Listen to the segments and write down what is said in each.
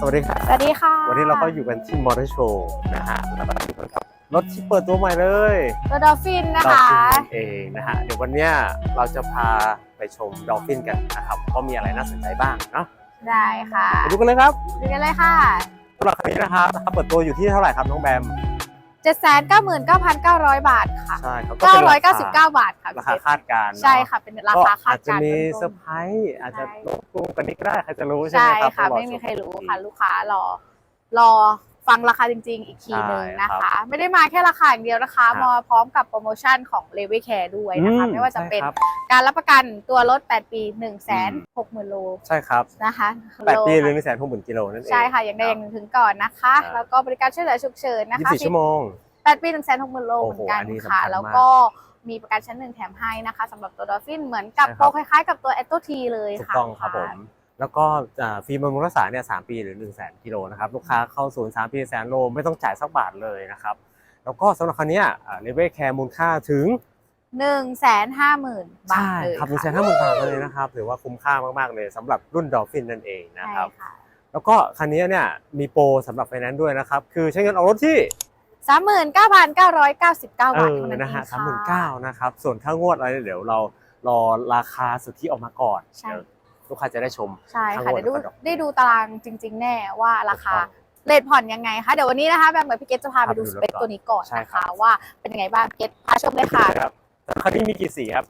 สวัสดีครับสวัสดีค่ะ วันนี้เราก็อยู่กันที่มอเตอร์โชว์นะฮะแล้วก็อยู่กับรถที่เปิดตัวใหม่เลยตัวดอลฟินนะดอลคะ ฟินนั่นเองนะฮะ เดี๋ยววันเนี้ยเราจะพาไปชมดอลฟินกันนะครับก็มีอะไรน่าสนใจบ้างเนาะได้ค่ะไปดูกันเลยครับดูกันเลยค่ะสำหรับคันนี้นะครับราคาเปิดตัวอยู่ที่เท่าไหร่ครับน้องแบม 799,900 บาทค่ะใช่ครับก็เป็นราคา999 บาทค่ะราคาคาดการณ์เนอใช่ค่ะเป็นราก็คาคาอาดจจะการณ์มีต้นๆเซอร์ไพรส์อาจจะใช่ลดลงกันนี้ก็ได้ใครจะรู้ใช่ไหมใช่ครับค่ะ ต้องอไม่มีใครรู้ชค่ะ ลูกค้ารอรอ ฟังราคาจริง ๆ อีกทีหนึ่งนะใช่ครัคะ บไม่ได้มาแค่ราคาอย่างเดียวนะคะครับมาพร้อมกับโปรโมชั่นของ l e v y Care ด้วยนะคะ อืมไม่ว่าจะเป็นใช่ครับ การรับประกันตัวรถ 8 ปี 1 6 0 0 0 0 โลใช่ครับนะคะแปดปีโลหรือหนึ่งแสนหกหมื่นกิโลนั่นเอง ใช่ค่ะ อย่างใดอย่างหนึ่งถึงก่อนนะคะครับแล้วก็บริการช่วยเหลือฉุกเฉินนะยี่คะสิบสี่ชั่วโมงแปดปีหนึ่งแสนหกหมื่นโลโอ้เหโหมือนกันอันนี้ค่ะ สำคัญมากแล้วก็มีประกันชั้นหนึ่งแถมให้นะคะสำหรับตัวดอลฟินเหมือนกับใช่คโปรัรบ คล้ายๆกับตัวแอตโตทีเลยถูกค่ะต้องครับผม แล้วก็อ่าฟรีบำรุงรักษาเนี่ยสามปีหรือ1นึ่งแสนกิโลนะครับลูกค้าเข้าศูนย์สามปีแสนโลไม่ต้องจ่ายสักบาทเลยนะครับแล้วก็สำหรับคันเนี้เลเวลแคร์มูลค่าถึงหนึ่งแสนห้าหมื่นบาทใช่เลยครับหนึ่งแสนห้าหมื่นบาทเลยนะครับถือว่าคุ้มค่ามากๆเลยสำหรับรุ่นดอลฟินนั่นเองนะใช่ครับค่ะแล้วก็คันนี้เนี่ยมีโปรสำหรับไฟแนนซ์ด้วยนะครับคือใช้เงินออกรถที่สามหมื่นเก้าพันเก้าร้อยเก้าสิบเก้าาทเอบอเท่านั้นเอนะงฮะค่ะสามหมื่นเก้านะครับส่วนค่างวดอะไรเดี๋ยวเรารอราคาสุทธิออกมาก่อนใช่เดี๋ยว ลูกค้าจะได้ชมใช่ทั้งค่ะหมดเดี๋ยวดูแล้วก็ดอกได้ดูตารางจริง ๆ แน่ว่าราคาเลทผ่อนยังไงคะเดี๋ยววันนี้นะคะแบงค์กับพี่เกตจะพาไปดูครับสเปคดูรถก่อนตัวนี้ก่อนใช่นะครัคะบว่าเป็นยังไงบ้างเกตพาชมเลยค่ะครับคันนี้มีกี่สีครับ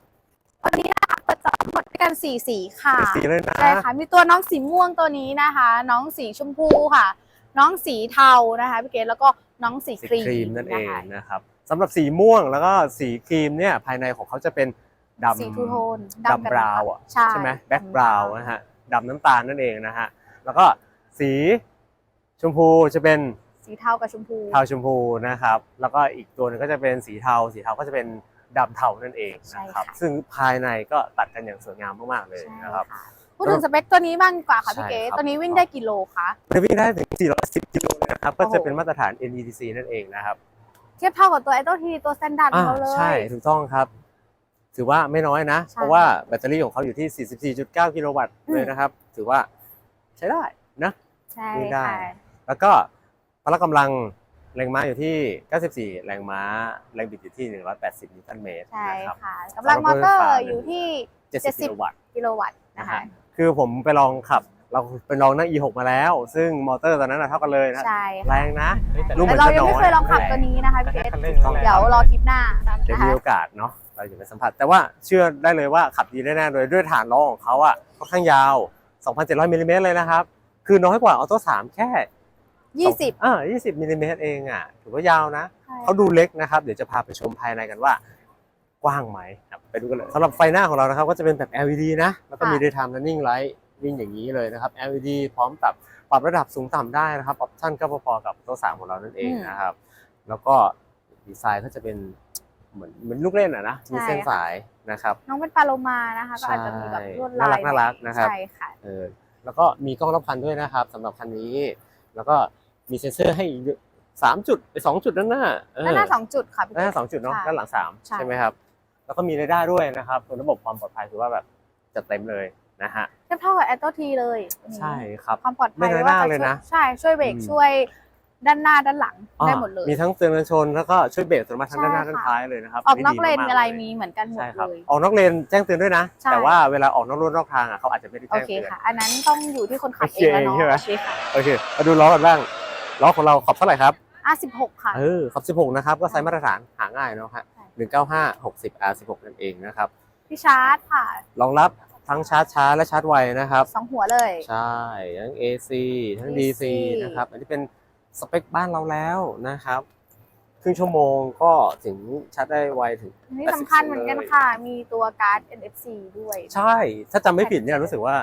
วันนี้นะคะเปิดจองทั้งหมดด้วยกันสี่สีค่ะสี่สีเลยนะใช่ค่ะมีตัวน้องสีม่วงตัวนี้นะคะ น้องสีชมพูค่ะ น้องสีเทานะคะพี่เกดแล้วก็น้องสีสีครีครีมมนั่นเองนะคะนะครับสำหรับสีม่วงแล้วก็สีครีมเนี่ยภายในของเขาจะเป็น ดำสีทูโทนดำบราวน์อะใช่ไหมแบ็กบราวน์นะฮะดำน้ำตาลนั่นเองนะฮะแล้วก็สีชมพูจะเป็นสีเทากับชมพู เทาชมพูนะครับ แล้วก็อีกตัวหนึงก็จะเป็นสีเทา สีเทาก็จะเป็นดำเทานั่นเองนะครับ ซึ่งภายในก็ตัดกันอย่างสวยงามมากๆเลยใช่นะครับค่ะพูดถึงสเปคตัวนี้บ้างดีกว่าค่ะพี่เกใช่ดครับตัวนี้วิ่งได้กี่โลคะจะวิ่งได้ถึง 410 กิโลเลยนะครับ ก็โอ้โหจะเป็นมาตรฐาน NEDC นั่นเองนะครับ เทียบเท่ากับตัวไอโตทีตัวสแตนดาร์ดของเราเลย ใช่ ถูกต้องครับ ถือว่าไม่น้อยนะใช่เพราะว่าแบตเตอรี่ของเขาอยู่ที่ 44.9 กิโลวัตต์อืมเลยนะครับ ถือว่าใช้ได้นะใช่วิ่งได้ค่ะแล้วก็พละกำลังแรงม้าอยู่ที่ 94 แรงม้า แรงบิดอยู่ที่ 180 นิวตันเมตรใช่นะครับค่ะกำลังมอเตอร์อยู่ที่ 70 กิโลวัตต์กิโลวัตต์นะนะคะฮะคือผมไปลองขับเราไปลองนั่ง E6 มาแล้ว ซึ่งมอเตอร์ตอนนั้นนะเท่ากันเลยนะใช่แรค่ะงนะรู้เหมืแต่อนเราจะยังน้ไม่อยเคยลองขับตัวนี้นะคะพี่เกดถูกต้องเดี๋ยวรอคลิปหน้าเดี๋ยวนะมีคะโอกาสเนาะ เราจะไปสัมผัส แต่ว่าเชื่อได้เลยว่าขับดีแน่ๆเลยด้วยฐานล้อของเขาอะค่อนข้างยาว 2,700มิลลิเมตรเลยนะครับ คือน้อยกว่าออโต้3แค่ยี่สิบอ่า20มิลลิเมตรเองอะถือว่ายาวนะใช่เขาดูเล็กนะครับ เดี๋ยวจะพาไปชมภายในกันว่ากว้างไหมครับไปดูกันเลยสำหรับไฟหน้าของเรานะครับ ก็จะเป็นแบบ LED นะ แล้วก็มี daytime running light วิ่งอย่างนี้เลยนะครับ LED พร้อมปรับปรับระดับสูงต่ำได้นะครับ ออปชั่นก็พอๆกับตัวสามของเรานั่นเองนะครับ แล้วก็ดีไซน์ก็จะเป็น เหมือนเหมือนลูกเล่นอะนะมีเส้นสายนะครับ น้องเป็นปลาโลมานะคะ ก็อาจจะมีแบบลวดลายน่ารักน่ารักนะครับใช่ค่ะเออแล้วก็มีกล้องรอบคันด้วยนะครับสำหรับคันนี้ แล้วก็มีเซ็นเซอร์ให้อีกสามจุดไปสองจุดด้านหน้าเออด้านหน้าสองจุดค่ะพี่ด้านหเกน้าดสองจุดเนาะใช่ด้านหลังสามใช่ใช่ไหมครับ แล้วก็มีเรดาร์ด้วยนะครับส่วนระบบความปลอดภัยถือว่าแบบจัดเต็มเลยนะฮะเทียบเท่ากับแอตโตทีเลยตัวนี้ใช่ครับความปลอดภัยไม่น้อยหว่าน้าจะเลยนะช่วยใช่ช่วยเบรกอืมช่วย ด้านหน้าด้านหลังได้หมดเลย มีทั้งเตือนกันชนแล้วก็ช่วยเบรกอัตโนมัติทั้งด้านหน้าใช่ด้านค่ะท้ายเลยนะครับออกนอกดีเลนมาๆอะไรลยมีเหมือนกันหมดใช่ครับเลยออกนอกเลนแจ้งเตือนด้วยนะใช่แต่ว่าเวลาออกนอกลู่นอกทางอะเขาอาจจะไม่ได้โอแจ้งเคเตือนค่ะอันนั้นต้องอยู่ที่คนขับโอเอเคงแล้วเนาะใช่ไหมโอเคค่ะโอเคมาดูล้อกันบ้างล้อของเราขอบเท่าไหร่ครับอะสิบหกค่ะเออขอบ16นะครับก็ไซส์มาตรฐานหาง่ายเนาะฮะใช่195 60 R16 นั่นเองนะครับพี่ชาร์จค่ะรองรับทั้งชาร์จช้าและชาร์จไวนะครับสองหัวเลย ใช่ ทั้ง AC ทั้ง DC DC นะครับ อันนี้เป็น สเปคบ้านเราแล้วนะครับครึ่งชั่วโมงก็ถึงชาร์จได้ไวถึงอันนี่สำคัญเหมือนกันค่ะ มีตัวการ์ด NFC ด้วย ใช่ ถ้าจำไม่ผิดเนี่ยรู้สึกว่า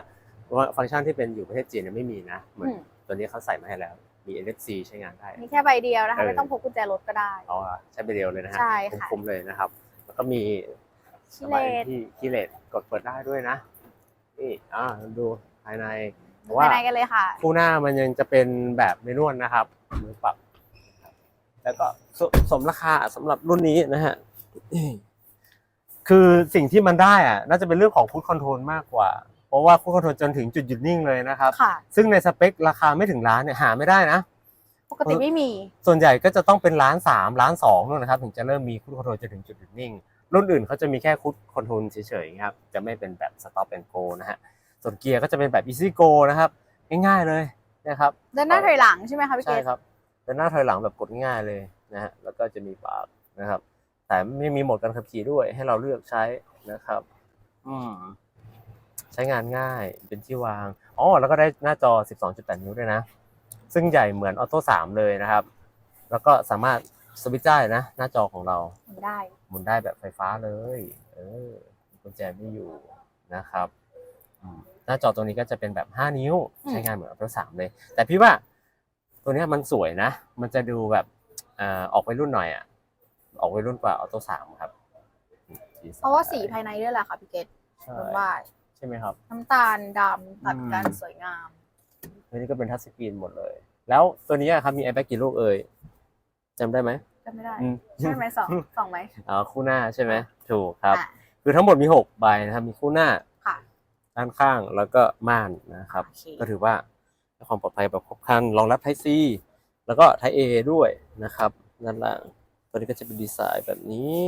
ว่าฟังก์ชันที่เป็นอยู่ประเทศจีนเนี่ยไม่มีนะ เหมือนอืมตัวนี้เขาใส่มาให้แล้ว มี NFC ใช้งานได้ มีแค่ใบเดียวนะคะเออไม่ต้องพกกุญแจรถก็ได้เอาอะใช้ไปเดียวเลยนะฮะใช่ค่ะคุ้มๆเลยนะครับ แล้วก็มีชิเลตที่คีเลตกดเปิดได้ด้วยนะ นี่ อ่า ดูภายใน ดูภายในกันเลยค่ะ คู่หน้ามันยังจะเป็นแบบเมนวลนะครับมือปรับ แล้วก็สสมราคาสำหรับรุ่นนี้นะฮะ คือสิ่งที่มันได้อะน่าจะเป็นเรื่องของฟู d คอนโทรลมากกว่าโปราะว่าคู่คอนโทรลจนถึงจุดหยุดนิ่งเลยนะครับ ค่ะ ซึ่งในสเปคราคาไม่ถึงล้านเนี่ยหาไม่ได้นะ ปกติไม่มี ส่วนใหญ่ก็จะต้องเป็นล้านสามล้านสองนู่นนะครับ ถึงจะเริ่มมีคูดคอนโทรลจนถึงจุดหยุดนิ่ง รุ่นอื่นเขาจะมีแค่คูดคอนโทรลเฉยๆครับ จะไม่เป็นแบบ stop and go นะฮะ ส่วนเกียร์ก็จะเป็นแบบ easy go นะครับ ง่ายๆเลยนะครับเดินหน้าถอยหลังใช่ไหมคะพี่เกใช่ดครับเดินหน้าถอยหลังแบบกดง่ายๆเลยนะฮะแล้วก็จะมีปากนะครับ แต่ไม่มีโหมดการขับขี่ด้วยให้เราเลือกใช้นะครับ อืมใช้งานง่ายเป็นที่วางอ๋อแล้วก็ได้หน้าจอ 12.8 นิ้วด้วยนะ ซึ่งใหญ่เหมือนออโต้3เลยนะครับ แล้วก็สามารถสวิตช์ได้นะ หน้าจอของเราไม่ได้ หมุนได้แบบไฟฟ้าเลย เออกุญแจไม่อยู่นะครับอืม หน้าจอตัวนี้ก็จะเป็นแบบ 5 นิ้วอืมใช้งานเหมือนออโต้3เลย แต่พี่ว่าตัวเนี้ยมันสวยนะ มันจะดูแบบเอ่อออกไปรุ่นหน่อยอะ ออกไปรุ่นกว่าออโต้3ครับ เพราะว่าสีภายในด้วยแหละค่ะพี่เกดใช่ผมว่าใช่ไหมครับ น้ำตาลดำตัดกันอืมสวยงามตัวนี้ก็เป็นทัชสกรีนหมดเลย แล้วตัวนี้อะครับมี iPad กี่ลูกเอ่ยจำได้ไหมจำไม่ได้อืมใช่ไหมสองสองไหมอ๋อคู่หน้าใช่ไหมถูกครับอะคือทั้งหมดมีหกใบนะครับมีคู่หน้าค่ะ ด้านข้างแล้วก็ม่านนะครับโอเคก็ถือว่าให้ความปลอดภัยแบบครบครันรองรับ Type C แล้วก็ Type A ด้วยนะครับด้านล่างตัวนี้ก็จะเป็นดีไซน์แบบนี้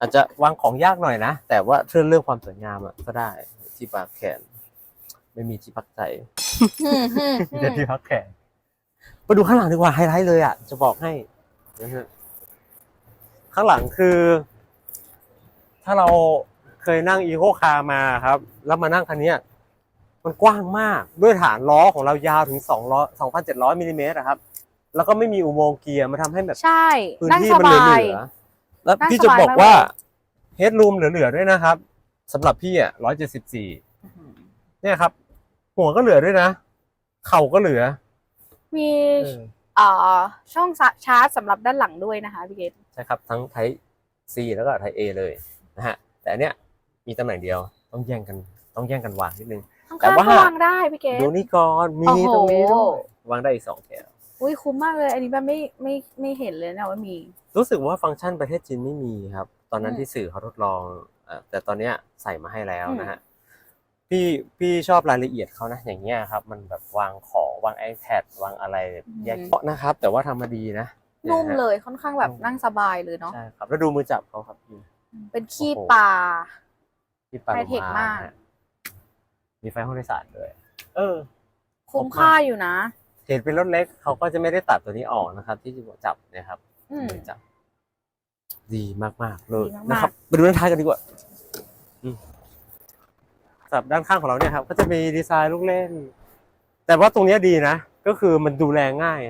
อาจจะวางของยากหน่อยนะ แต่ว่าเรื่องเรื่องความสวยงามอะก็ได้ที่ปากแขน ไม่มีที่พักใจอืมอืมมีแต่ที่พักแขนไปดูข้างหลังดีกว่าไฮไลท์เลยอะจะบอกให้นะฮะข้างหลังคือ ถ้าเรา เคยนั่งอีโคคาร์มาครับ แล้วมานั่งคันเนี้ยมันกว้างมากด้วยฐานล้อของเรายาวถึง2ล้อ2,700มิลลิเมตรอะครับ แล้วก็ไม่มีอุโมงค์เกียร์มาทำให้แบบใช่พื้นนั่งที่สมันเหลืบายอๆแล้วนั่งพี่จะสบายบอกมากว่าเลยเฮดรูมเหลือๆด้วยนะครับสำหรับพี่อะ174เนี่ยครับ หัวก็เหลือด้วยนะ เข่าก็เหลือ มีเออเอ่อช่องชาร์จสำหรับด้านหลังด้วยนะคะพี่เกดใช่ครับ ทั้งไท p C แล้วก็ไท A เลยนะฮะ แต่อันเนี้ย มีตำแหน่งเดียว ต้องแย่งกัน ต้องแย่งกันวางนิดนึง ข้างแต่ๆว่าก็วางได้พี่เกดดูนี่ก่อนมีโอ้โห ตรงนี้ด้วยวางได้อีกสองแถวอุ้ยคุ้มมากเลย อันนี้แบบไม่ไม่ไม่เห็นเลยนะว่ามี รู้สึกว่าฟังก์ชันประเทศจีนไม่มีครับ ตอนนั้นอืมที่สื่อเขาทดลองเอ่อแต่ตอนเนี้ยใส่มาให้แล้วนะฮะพี่พี่ชอบรายละเอียดเขานะอย่างเงี้ยครับ มันแบบวางของวาง iPad วางอะไรแยกเกาะนะครับ แต่ว่าทำมาดีนะนุ่มนี่ฮะเลยค่อนข้างแบบนุ่มนั่งสบายเลยเนาะ ใช่ครับแล้วดูมือจับเขาครับพี่เป็นขี้โอ้โหปลา ที่ปาไฮเทคมากฮะมีไฟห้องโดยสารด้วย เออ คุ้มค่าอยู่นะ เห็นเป็นรถเล็กเขาก็จะไม่ได้ตัดตัวนี้ออกนะครับ ที่จะจับเนะครับอืมมือจับ ดีมากๆเลยดีมากๆ นะครับไปดูด้านท้ายกันดีกว่าอืมสำหรับด้านข้างของเราเนี่ยครับ ก็จะมีดีไซน์ลูกเล่น แต่ว่าตรงเนี้ยดีนะ ก็คือมันดูแลง่าย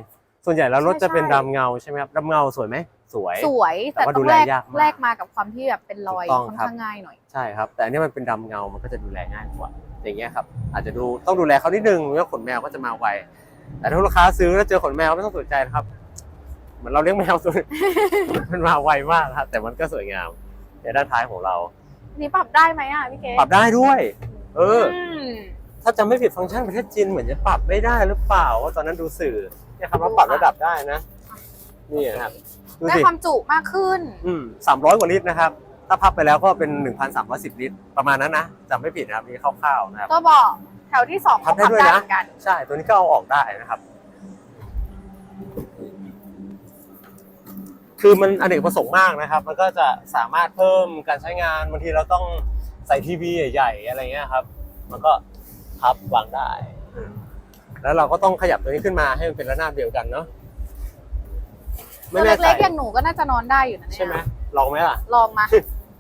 ส่วนใหญ่แล้วรถจะเป็นดำเงาใช่ไหมครับดำเงาสวยไหม สวย สวยแต่แต่ว่าต้ดูองแลแลกยากมากแลกมากับความที่แบบเป็นรอยถูกต้องค่อนครับข้างง่ายหน่อยใช่ครับ แต่อันนี้มันเป็นดำเงามันก็จะดูแลง่ายกว่าอย่างเงี้ยครับ อาจจะดูต้องดูแลเขานิดนึงเมื่อขนแมวก็จะมาไวแต่ถ้าลูกค้าซื้อแล้วเจอขนแมวไม่ต้องสนใจนะครับเหมือนเราเลี้ยงแมวตัวหนึ่งมันมาไวมากครับแต่มันก็สวยงามในด้านท้ายของเรานี่ปรับได้ไหมอะพี่เกดปรับได้ด้วย เออมถ้าจำไม่ผิดฟังก์ชันประเทศจีนเหมือนจะปรับไม่ได้หรือเปล่าว่าตอนนั้นดูสื่อเนี่ยครับว่าปรับระดับได้นะนี่นะครับ ดูได้สิความจุมากขึ้น อืมสามร้อยกว่าลิตรนะครับ ถ้าพับไปแล้วก็เป็นหนึ่งพันสามร้อยสิบลิตร ประมาณนั้นนะจำไม่ผิดนะครับนี่คร่าวๆนะครับก็บอกแถวที่สองพัก็บได้พับด้วยได้นะ เหมือนกัน ใช่ตัวนี้ก็เอาออกได้นะครับ คือมันอเนกประสงค์มากนะครับ มันก็จะสามารถเพิ่มการใช้งานบางทีเราต้องใส่ทีวีใหญ่ๆอะไรเงี้ยครับ มันก็พับวางได้ แล้วเราก็ต้องขยับตัวนี้ขึ้นมาให้มันเป็นระนาบเดียวกันเนาะ ไม่ตัวแน่ใจเล็กๆอย่างหนูก็น่าจะนอนได้อยู่นะเนี่ยใช่ไหมลองไหมล่ะ ลองมา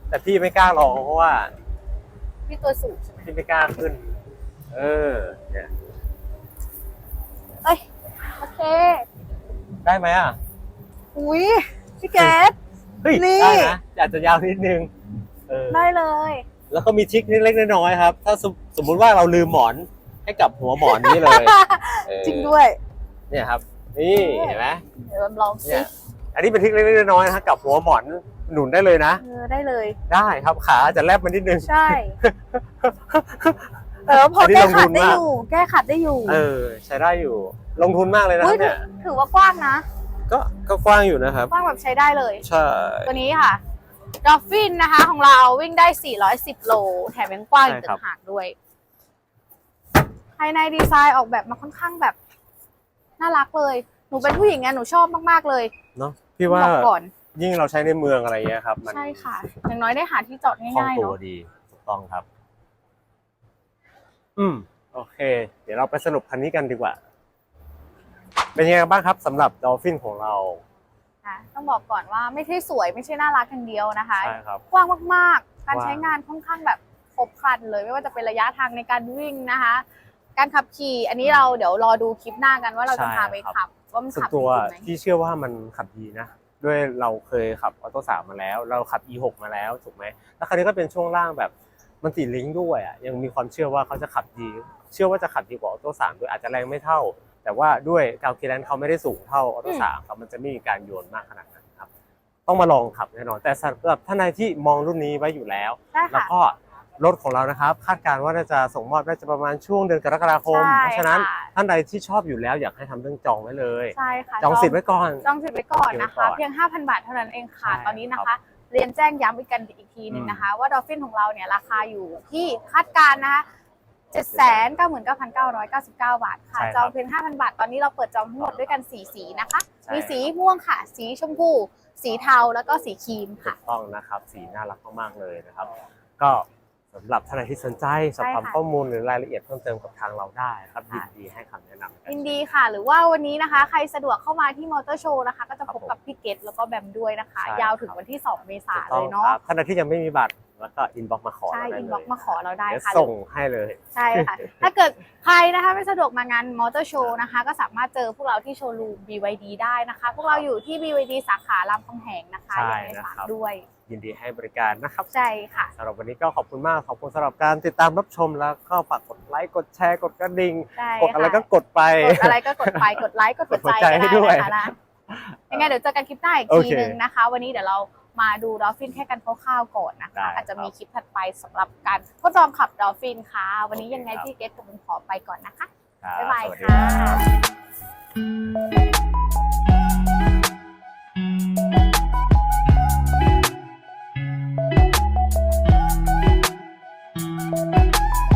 แต่พี่ไม่กล้าลองเพราะว่าพี่ตัวสูงใช่ไหมพี่ไม่กล้าขึ้น เออเนี่ยเอ้ยโอเค ได้ไหมอะอุ้ยพี่เกดเฮ้ยนี่ ได้นะอาจจะยาวนิดนึงเออได้เลย แล้วก็มีทริคเล็กๆน้อยๆครับ ถ้าสมสมมุติว่าเราลืมหมอนให้กับหัวหมอนนี้เลยเออจริงด้วย เนี่ยครับ นี่เห็นไหมเดี๋ยวลองสิเนี่ยอันนี้เป็นทริคเล็กๆน้อยๆนะครับกับหัวหมอนหนุนได้เลยนะ เออได้เลย ได้ครับขาอาจจะแลบมานิดนึง ใช่ เออพออันนี้แก้ลงทุขัดนได้มาก อยู่ แก้ขัดได้อยู่เออ ใช้ได้อยู่ ลงทุนมากเลยนะคอุ้รัยบเนี่ยถือว่ากว้างนะ ก็ก็กว้างอยู่นะครับ กว้างแบบใช้ได้เลย ใช่ ตัวนี้ค่ะดอฟฟินนะคะ ของเราวิ่งได้ 410 โล แถมยังกว้างอีกใช่ต่าครับงหากด้วยายในดีไซน์ออกแบบมาค่อนข้างแบบ น่ารักเลย หนูเป็นผู้หญิงไงหนูชอบมากๆเลยเนาะพี่ว่าบอกก่อน ยิ่งเราใช้ในเมืองอะไรเงี้ยครับ มันใช่ค่ะ อย่างน้อยได้หาที่จอดคล่องง่ายๆตัวเนาะดีถูกต้องครับ อืม โอเค เดี๋ยวเราไปสรุปคันนี้กันดีกว่า เป็นยังไงบ้างครับสำหรับดอลฟินของเราค่ะต้องบอกก่อนว่าไม่ใช่สวยไม่ใช่น่ารักอย่างเดียวนะคะ ใช่ครับ กว้างมากๆ การกว้างใช้งานค่อนข้างแบบครบครันเลย ไม่ว่าจะเป็นระยะทางในการวิ่งนะคะ การขับขี่ อันนี้เราเดี๋ยวรอดูคลิปหน้ากันว่าเราจะพาไปขับว่ามันส่วนขับตัวจริงไหมที่เชื่อว่ามันขับดีนะ ด้วยเราเคยขับออโต้สามมาแล้ว เราขับ e6 มาแล้วถูกไหมแล้วคันนี้ก็เป็นช่วงล่างแบบมันติดลิงก์ด้วยอะยังมีความเชื่อว่าเขาจะขับดี เชื่อว่าจะขับดีกว่าออโต้สามด้วยอาจจะแรงไม่เท่า แต่ว่าด้วยกาวเคแลนเขาไม่ได้สูงเท่าออโต้สามครับมันจะไม่มีการโยนมากขนาดนั้นครับ ต้องมาลองขับแน่นอนแต่สำหรับท่านใดที่มองรุ่นนี้ไว้อยู่แล้วได้แล้วค่ะก็ รถของเรานะครับคาดการณ์ว่าน่าจะส่งมอบน่าจะประมาณช่วงเดือนกรกฎาคม ใช่เพราะฉะนั้นค่ะท่านใดที่ชอบอยู่แล้วอยากให้ทำเรื่องจองไว้เลย ใช่ค่ะจองสิทธิ์ไว้ก่อน จองสิทธิ์ไว้ก่อนนะจองสิทธิ์ไว้ก่คะอนเพียง 5,000 บาทเท่านั้นเองค่ะ ใช่ตอนนี้นะครัคะ บเรียนแจ้งย้ำอีกกันอีกทีหนึ่งอืมนะคะ ว่าดอฟฟินของเราเนี่ยราคาอยู่ที่คาดการณ์นะคะ799,999 บาทค่ะ ใช่ครับจองเพียง 5,000 บาท ตอนนี้เราเปิดจองทั้งหมดด้วยกัน 4 สีนะคะ ใช่ มีสีม่วงค่ะ สีชมพู สีเทาแล้วก็สีครีมถูค่ะ กต้องนะครับ สีน่ารักมากๆเลยนะครับ ก็ สำหรับท่านใดที่สนใจสอบถามใช่ค่ะ ข้อมูลหรือรายละเอียดเพิ่มเติมกับทางเราได้ครับยิค่ะนดีให้คำแนะนำกันยินดีค่ะ หรือว่าวันนี้นะคะ ใครสะดวกเข้ามาที่มอเตอร์โชว์นะคะ ก็จะพบครับผมกับพี่เกตแล้วก็แบมด้วยนะคะ ใช่ยาวถึงครับ วันที่ 2 เมษาถูกเลต้องยเนาะครับท่านใดที่ยังไม่มีบัตรแล้วก็อินบ็อกมาขอใช่เราได้อินเลบ็อกยมาขอเราได้เดี๋ยวค่ะ ส่งให้เลย ใช่ค่ะ ถ้าเกิดใครนะคะไม่สะดวกมางานมอเตอร์โชว์นะคะ ก็สามารถเจอพวกเราที่โชว์รูม BYD ได้นะคะ พวกเราอยู่ที่ BYD สาขารามคำแหงนะคะใช่ยังไงนะฝากครับด้วย ยินดีให้บริการนะครับใช่ค่ะสำหรับวันนี้ก็ขอบคุณมากขอบคุณสำหรับการติดตามรับชมแล้วก็ฝากกดไลค์กดแชร์กดกระดิ่งใช่กดอะไรก็ค่ะกดไป กดอะไรก็กดไปกดไลค์กดหัวใจกดหัวใจก็ให้ได้ด้วยนะคะนะยังไงเดี๋ยวเจอกันคลิปหน้าอีกโอทีเคนึงนะคะ วันนี้เดี๋ยวเรามาดูดอลฟินแค่กันคร่าวๆก่อนนะได้คะอาจจะครับมีคลิปถัดไปสำหรับการทดลองขับดอลฟินค่ะ วันนี้โอเคยังไงครับ พี่เกตกับผมขอไปก่อนนะคะ ครับบ๊ายบายสวัสดีค่ะ รับ Música